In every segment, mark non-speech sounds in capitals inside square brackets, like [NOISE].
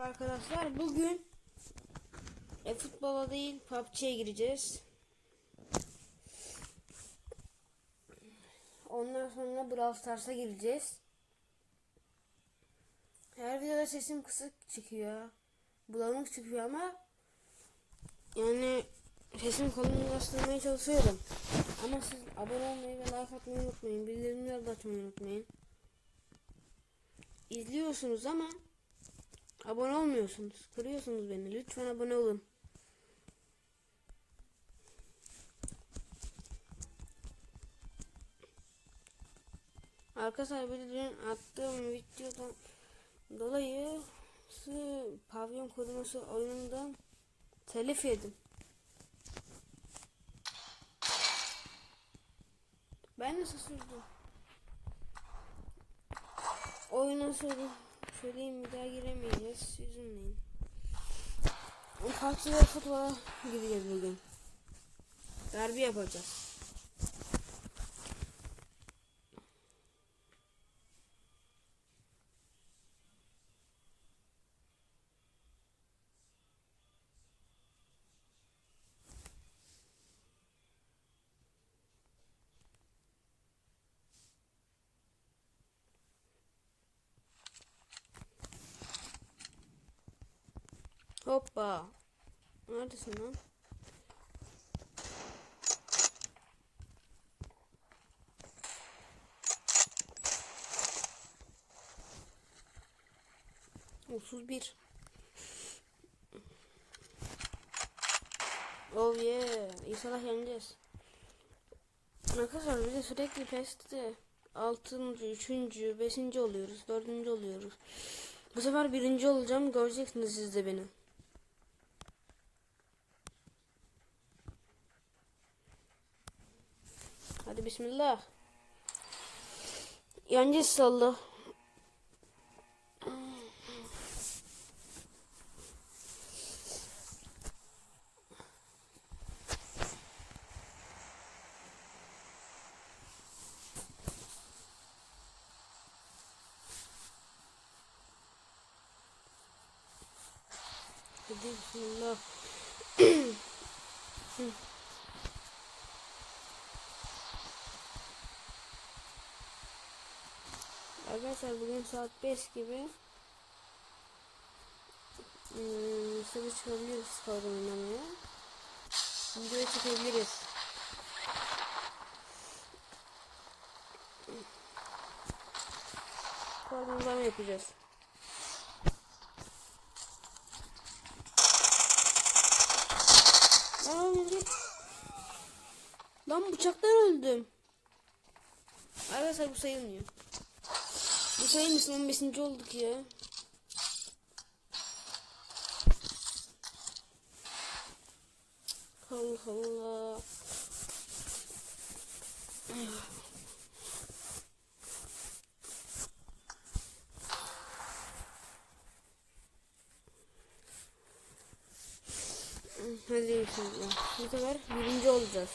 Arkadaşlar bugün e, futbola değil PUBG'ye gireceğiz. Ondan sonra Brawl Stars'a gireceğiz. Her videoda sesim kısık çıkıyor. Bulanık çıkıyor ama yani sesim kalınlaştırmaya çalışıyorum. Ama siz abone olmayı ve like atmayı unutmayın. Bildirimleri de açmayı unutmayın. İzliyorsunuz ama Abone olmuyorsunuz. Kırıyorsunuz beni. Lütfen abone olun. Arkadaşlar bir dün attığım videodan dolayı pavyon koruması oyunundan telif yedim. Ben de şaşırdım. Oyuna söyledim. Söyleyeyim bir daha giremeyeceğiz. Üzülmeyin. Bir futbola gideceğiz bugün. Derbi yapacağız. Hoppa. Neredesin lan? Otuz bir. Oh yeah. İnşallah yeneceğiz. Arkadaşlar biz de sürekli PES'te 6. 3. 5. oluyoruz. 4. oluyoruz. Bu sefer birinci olacağım. Göreceksiniz siz de beni. Hadi bismillah. Yancı salla. Hadi bismillah. Arkadaşlar bugün saat 5 gibi hmm, dışarı çıkabiliriz kavga oynamaya. Videoya çıkabiliriz. Kavga yapacağız. Aa, git. Lan bıçaktan öldüm. Arkadaşlar bu sayılmıyor. Bu sayılmışsın 15. olduk ya. Allah Allah. Hadi inşallah. Bu sefer birinci olacağız.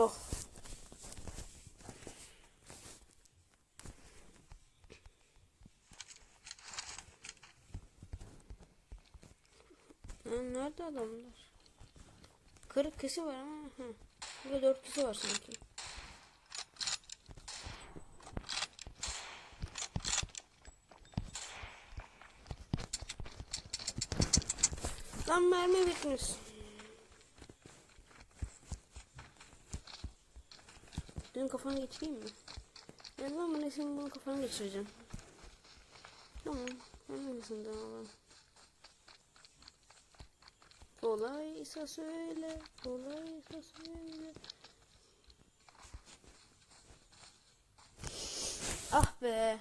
Oh. Lan nerede adamlar? Kırık kişi var ama. Hı. Burada dört kişi var sanki. Lan mermi bitmiş. Dün kafana geçireyim mi? Ben zaman bunu şimdi bunu kafana geçireceğim. Tamam. Hangisinden alalım? Kolaysa söyle, kolaysa söyle. Ah be.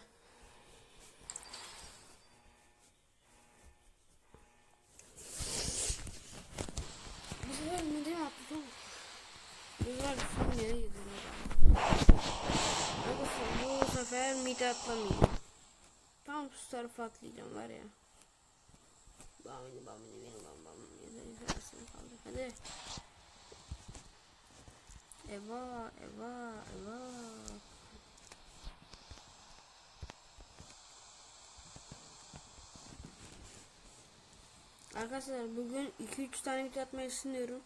Bu sefer diye atladım? Bu sefer son yere gidiyorum. Arkadaşlar bu sefer mide atlamayacağım. Tam şu tarafa atlayacağım var ya. Bamini bamini beni bam bam. Yeter yetersin. hadi. Eva, Eva, Eva. Arkadaşlar bugün 2-3 tane video atmayı düşünüyorum.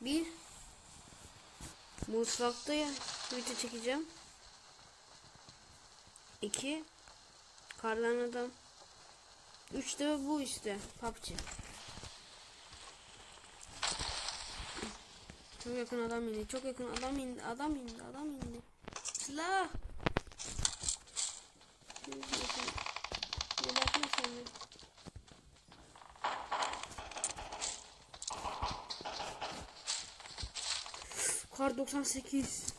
Bir Mutfakta video çekeceğim. İki Kardan adam. Üç de bu işte. PUBG. Çok yakın adam indi. Çok yakın adam indi. Adam indi. Adam indi. Silah. 98.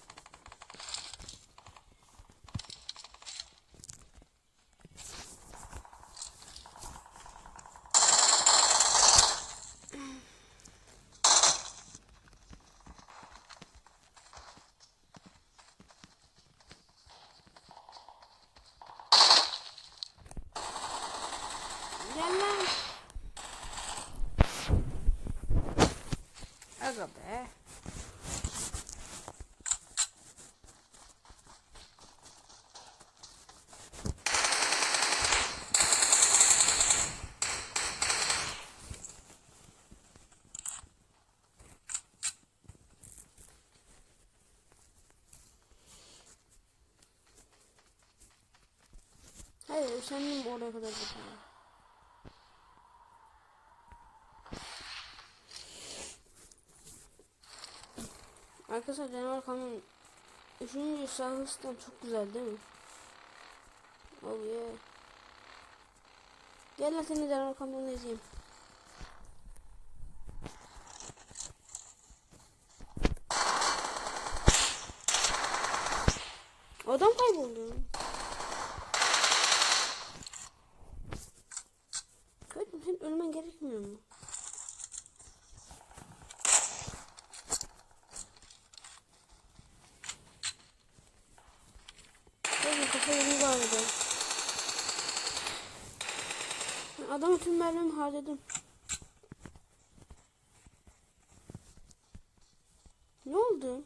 Gel lan. Aga be. Hayır niye oraya kadar gidiyorsun? Arkadaşlar canavar kamyon Üçüncü şahıstan çok güzel değil mi? Oh yeah. Gel lan seni canavar kamyonunu izleyeyim. Adam kayboldu. Kardeşim senin ölmen gerekmiyor mu? Yedi galiba. Adamı tüm mermimi harcadım. Ne oldu?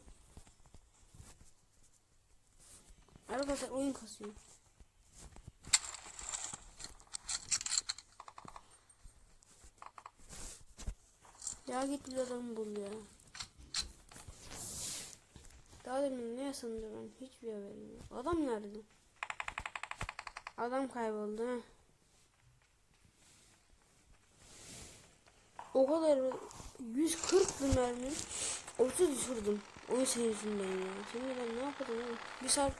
Arkadaşlar oyun kasıyor. Ya git bir adamı bul ya. Daha demin ne yaşandı ben hiçbir haberim yok. Adam nerede? Adam kayboldu ha. O kadar 140 bin mermi 30 düşürdüm. Oyun senin yüzünden ya. Şimdi ben ne yapalım oğlum? Bir saat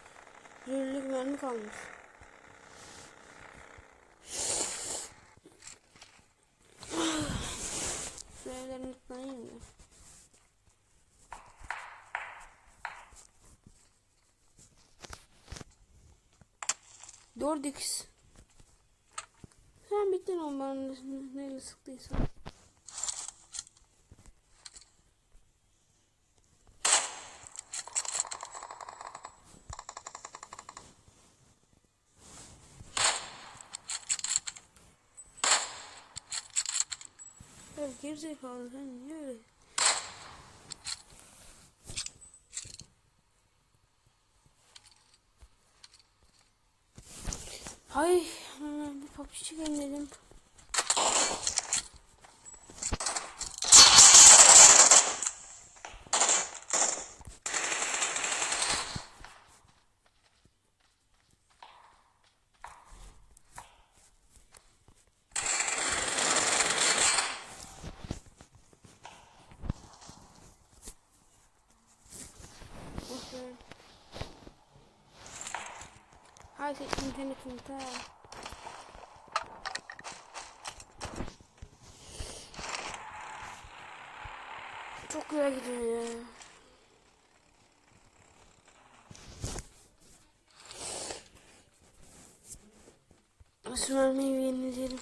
zürlük mermi kalmış. [SIGHS] Şu evlerin yıklayayım da. Dört x. Sen bittin o bana ne- neyle sıktıysan. Ya gerizekalı sen niye öyle? Hay hemen bir PUBG çekelim dedim. Oh be. Hay sen internetin ta. Çok güzel gidiyor ya. Nasıl vermeyi yenileyelim.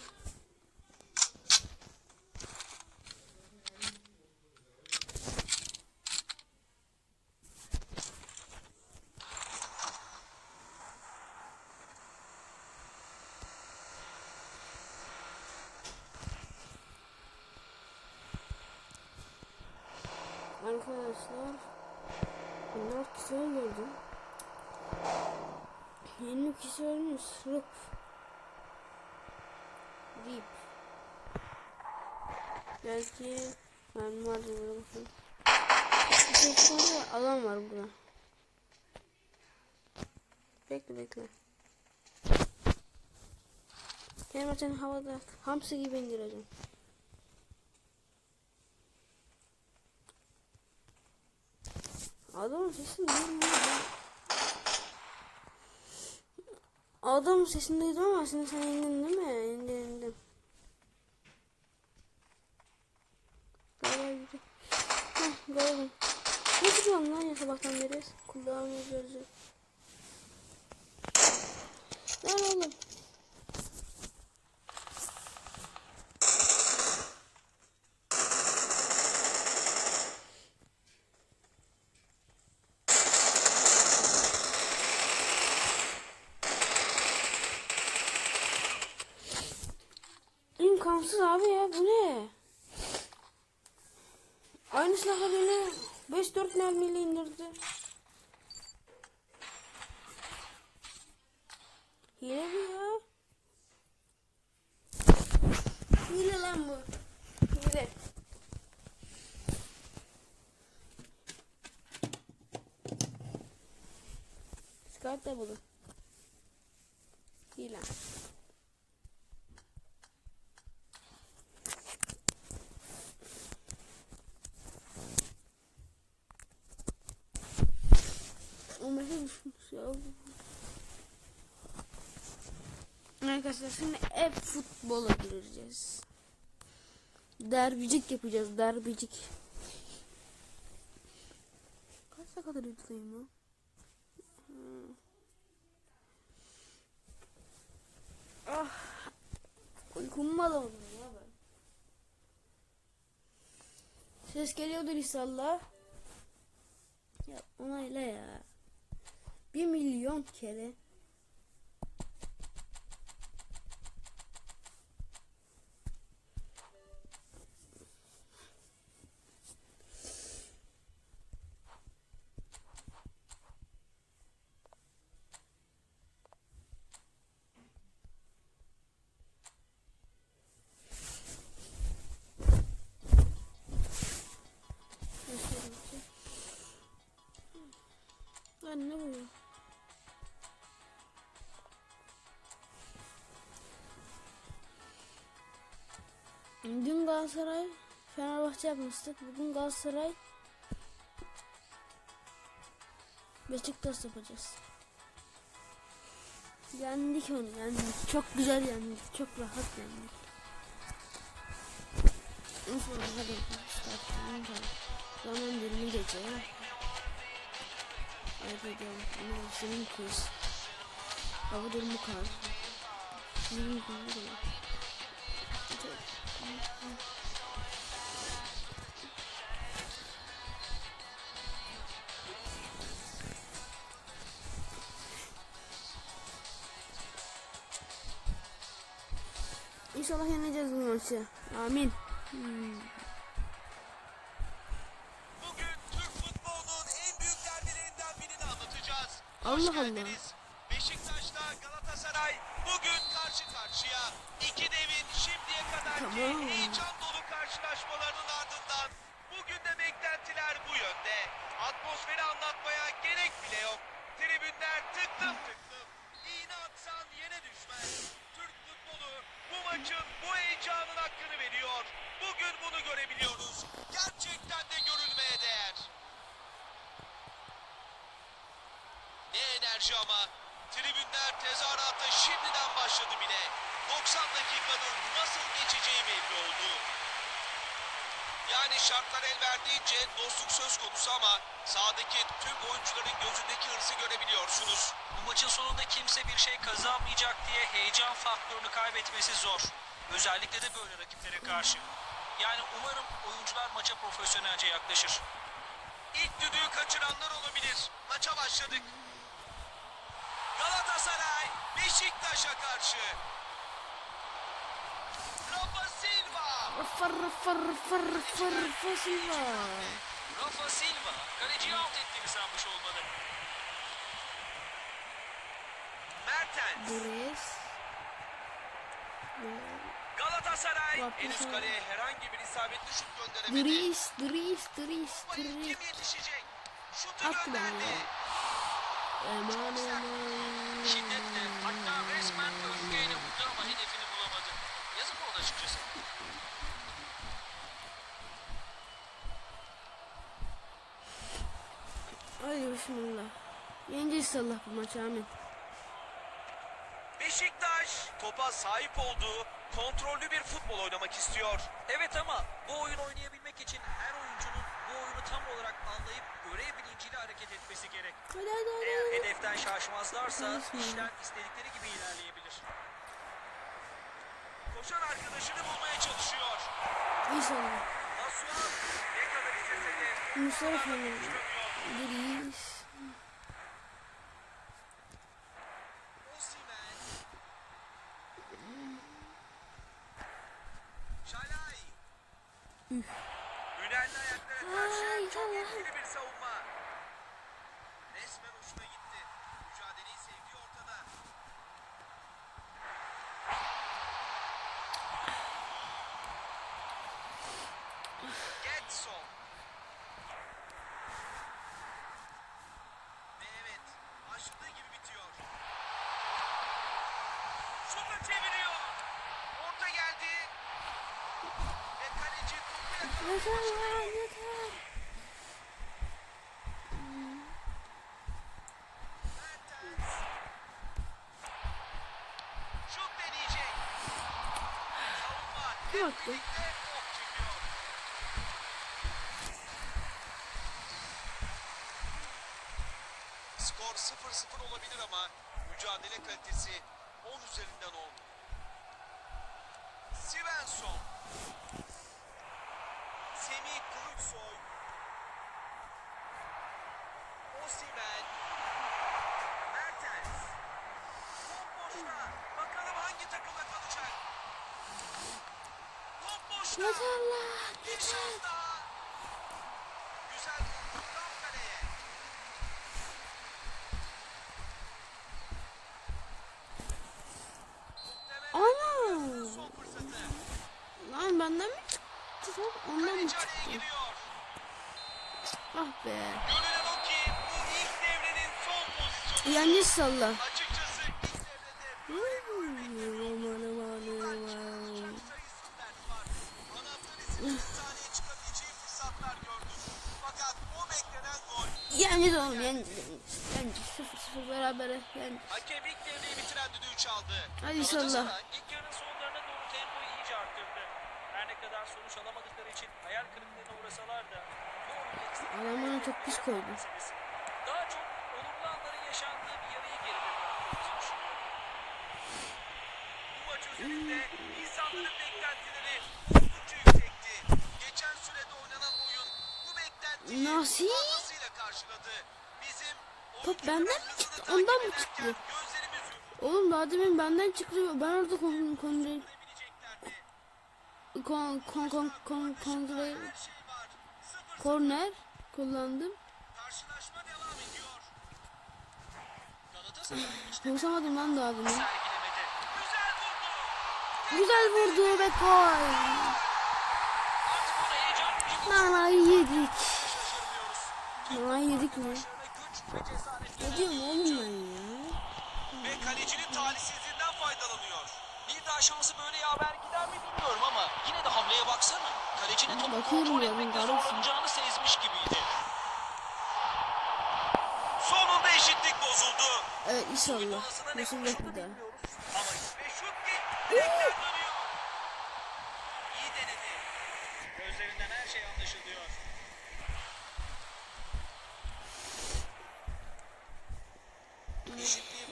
Arkadaşlar. 14 kişi öldürdüm. 20 kişi ölmüş. Rup. Rip. Belki ben var burada bakın. Bir tek sonra alan var burada. Bekle bekle. Kendime seni havada hamsi gibi indireceğim. Adamın sesini duydum. Adamın sesini duydum ama şimdi sen indin değil mi? İndim indim. Galiba yürü. Heh gördüm. Ne tutuyorsun lan ya sabahtan beri? Kulağımı göreceğim. Lan oğlum. İmkansız abi ya bu ne? Aynı silahla beni 5-4 mermiyle indirdi. Hile bu ya. Hile lan bu. Hile. Skype da bulun. Hile. Düşmüş ya. Arkadaşlar şimdi ev futbola gireceğiz. Derbicik yapacağız derbicik. Kaç kadar yükleyeyim ya? Hmm. Ah. Uykum var oldu ya ben. Ses geliyordur inşallah. Ya onayla ya. Bir milyon kere. Fenerbahçe yapmıştık. Bugün Galatasaray Beşiktaş yapacağız. Yendik onu yendik. Çok güzel yendik. Çok rahat yendik. Neyse hadi start Zaman dilimi. Hadi gidelim. Ama senin kız. Hava durumu kar. Senin kız İnşallah yeneceğiz bu maçı. Amin. Hmm. Bugün Türk futbolunun en büyük derbilerinden birini anlatacağız. Allah Hoş Allah. geldiniz. Beşiktaş'ta Galatasaray bugün karşı karşıya. İki devin şimdiye kadarki Tamam. heyecan dolu karşılaşmalarının ardından bugün de beklentiler bu yönde. Atmosferi anlatmaya gerek bile yok. Tribünler tıklım tıklım. İğne atsan yere düşmez. Türk futbolu bu maçın bu heyecanın hakkını veriyor. Bunu görebiliyoruz. Gerçekten de görülmeye değer. Ne enerji ama. Tribünler tezahürata şimdiden başladı bile. 90 dakikanın nasıl geçeceği belli oldu. Yani şartlar el verdiğince dostluk söz konusu ama sahadaki tüm oyuncuların gözündeki hırsı görebiliyorsunuz. Bu maçın sonunda kimse bir şey kazanmayacak diye heyecan faktörünü kaybetmesi zor. Özellikle de böyle rakiplere karşı. Yani umarım oyuncular maça profesyonelce yaklaşır. İlk düdüğü kaçıranlar olabilir. Maça başladık. Galatasaray Beşiktaş'a karşı. Rafa Silva. Rafa Rafa Rafa Rafa Rafa Silva. Rafa Silva kaleciyi alt ettiğini sanmış olmalı. Mertens. Dures. Galatasaray henüz kaleye herhangi bir isabetli şut gönderemedi. Dries, Dries, Dries, Ama kim yetişecek? Şutu ben gönderdi. Aman aman. Şiddetle hatta resmen öfkeyle vurdu ama hedefini bulamadı. Yazık oldu açıkçası. Hadi bismillah. Yeneceğiz Allah bu maçı amin. Beşiktaş topa sahip olduğu kontrollü bir futbol oynamak istiyor. Evet ama bu oyun oynayabilmek için her oyuncunun bu oyunu tam olarak anlayıp görev bilinciyle hareket etmesi gerek. Eğer hedeften şaşmazlarsa işler istedikleri gibi ilerleyebilir. Koşan arkadaşını bulmaya çalışıyor. İnşallah. Mustafa Fener. tutamıyor. Dries. Osimhen. Şalay. Üf. Ünelli ayaklara karşı Ay, çok Allah. Etkili bir savunma. Resmen hoşuna gitti. Mücadeleyi sevdiği ortada. Getson. Ve evet, başladığı gibi bitiyor. Şutu çeviriyor. Orta geldi. Ve kaleci topu yakaladı. Yeter lan yeter. Mertens. Şut deneyecek. Hep attı. Skor 0-0 olabilir ama mücadele kalitesi 10 üzerinden 10. Svensson. Semih Kılıçsoy. Osimhen. Mertens. Top boşta. Bakalım hangi takımda kalacak. Top boşta. Yeter lan Bir yeter. şans daha. Güzel vurdu tam kaleye. Muhtemelen Ana. Lan benden mi çıktı? Ondan mı çıktı? Ah be. Görünen o ki bu ilk devrenin son pozisyonu. Yeneceğiz salla. Açıkçası ilk devrede Aman aman aman aman. çok sayısız dert var. Anahtar isimli sahneye çıkabileceği fırsatlar gördü. Fakat o beklenen gol. Yeneceğiz oğlum yeneceğiz. Yeneceğiz. Sıfır sıfır berabere yeneceğiz. Hakem ilk devreyi bitiren düdüğü çaldı. Hadi inşallah. İlk yarının sonlarına doğru tempoyu iyice arttırdı. Her ne kadar sonuç alamadıkları için hayal kırıklığına uğrasalar da Adam bana çok pis koydu. Daha çok olumlu anların yaşandığı bir yarıyı geride bıraktığımızı düşünüyorum. Bu maç özelinde insanların beklentileri oldukça yüksekti. Geçen sürede oynanan oyun bu beklentiyi Nasıl? Top benden mi çıktı? Ondan mı çıktı? Oğlum daha demin benden çıktı. Ben orada kon kon kon kon kon kon kon Her var. Sıfır korner kullandım. Konuşamadım lan daha demin. Güzel vurdu. Ve gol. Artık burada heyecan bir Nana yedik. şaşırmıyoruz. Nana yedik mi? Ne diyorum oğlum ben ya? Ve kalecinin talihsizliğinden faydalanıyor. Bir daha şansı böyle yaver gider mi bilmiyorum ama yine de hamleye baksana. Kalecinin topu kontrol etmekte zorlanacağını sezmiş gibiydi. Sonunda eşitlik bozuldu. Evet inşallah. Nasıl bir. Ama şut gitti. Direkten dönüyor. İyi denedi. Gözlerinden her şey anlaşılıyor. Eşitliği bozan Eman, gol eman, ilk yarının eman, başlarında eman, geldi. eman, Evet eman. skor 1-0. Hadi roket. Tehlikeli bir vuruş. Sıra dışı bir müdahale. Çok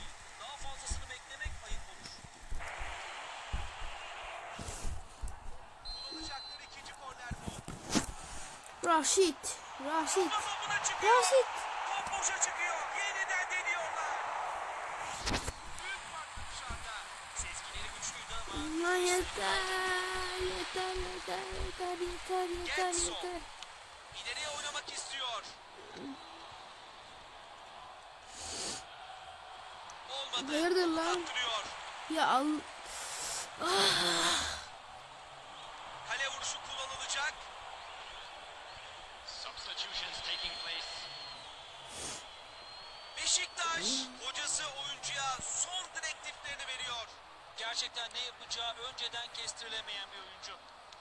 iyi. Daha fazlasını beklemek ayıp olur. Kullanacakları ikinci korner bu. Rashid. Raşit. Çıkıyor. Raşit. Top boşa çıkıyor. Yeniden deniyorlar. Büyük farklı dışarıda. Sezgileri güçlüydü ama Lan yeter. Yeter yeter yeter yeter yeter Getson. yeter. İleriye oynamak istiyor. Olmadı. Hayırdır lan? Kaptırıyor. Ya al. Kale vuruşu kullanılacak. Substitutions taking place. Beşiktaş hocası oyuncuya son direktiflerini veriyor. Gerçekten ne yapacağı önceden kestirilemeyen bir oyuncu.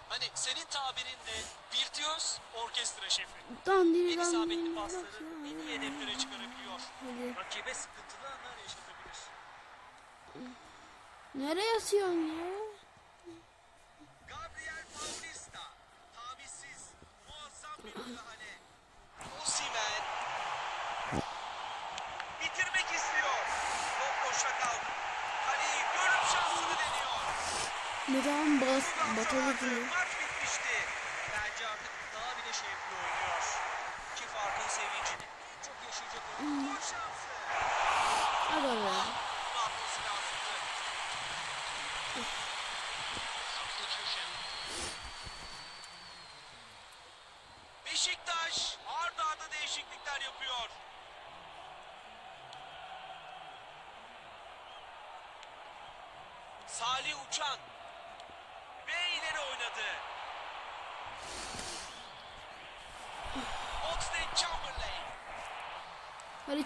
Hani senin tabirinle virtüöz orkestra şefi. Dandiri En isabetli pasları en iyi hedeflere çıkarabiliyor. Hadi. Rakibe sıkıntılı anlar yaşatabilir. Nereye atıyorsun ya? Neden bas batalı diyor? Maç bitmişti. Bence artık daha bile şevkli oynuyor. Ki farkın sevincini en çok yaşayacak oyuncu. Gol şansı. Hadi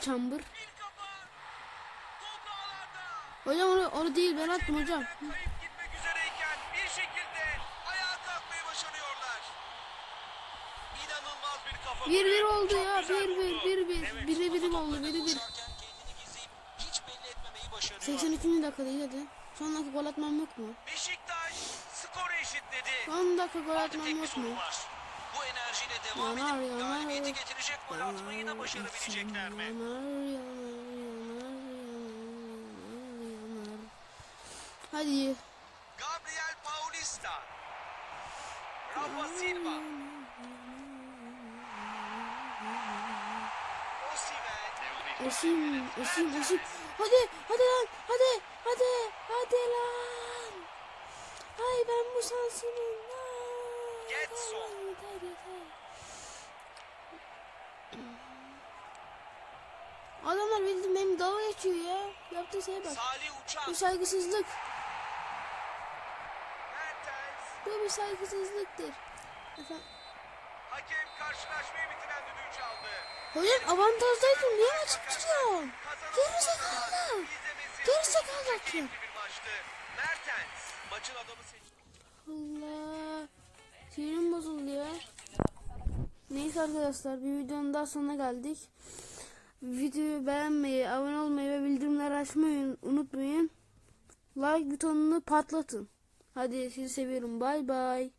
Ağlarda. Hocam onu, onu değil ben attım hocam. Bir bir oldu ya. Bir bir bir bir. Evet, Biri birim oldu. Biri bir. koşarken kendini gizleyip hiç belli etmemeyi başarıyor. 82. dakikadayız hadi. Son dakika gol atmam yok mu? Beşiktaş skoru eşitledi. Son dakika gol atmam yok mu? var. Devam Yanar, edip yanar. galibiyeti getirecek gol atmayı da başarabilecekler mi? Yanar, yanar, yanar, yanar, yanar. Hadi. Gabriel Paulista. Rafa Silva. Osimhen. Esim, esim, esim. Hadi, hadi lan, hadi, hadi, hadi lan. Ay ben bu. Ay, Getson. yeter, yeter. Adamlar bildiğin benim dalga geçiyor ya. Yaptığı şeye bak. Bu saygısızlık. Bu bir saygısızlıktır. Efendim, Hakem karşılaşmayı bitiren düdüğü çaldı. hocam avantajdaydım. Niye açık tutuyorsun? Geri zekalı. Geri zekalı. Mertens maçın adamı seçti. Allah. Sinirim bozuldu ya. Neyse arkadaşlar bir videonun daha sonuna geldik. Videoyu beğenmeyi, abone olmayı ve bildirimleri açmayı unutmayın. Like butonunu patlatın. Hadi sizi seviyorum. Bay bay.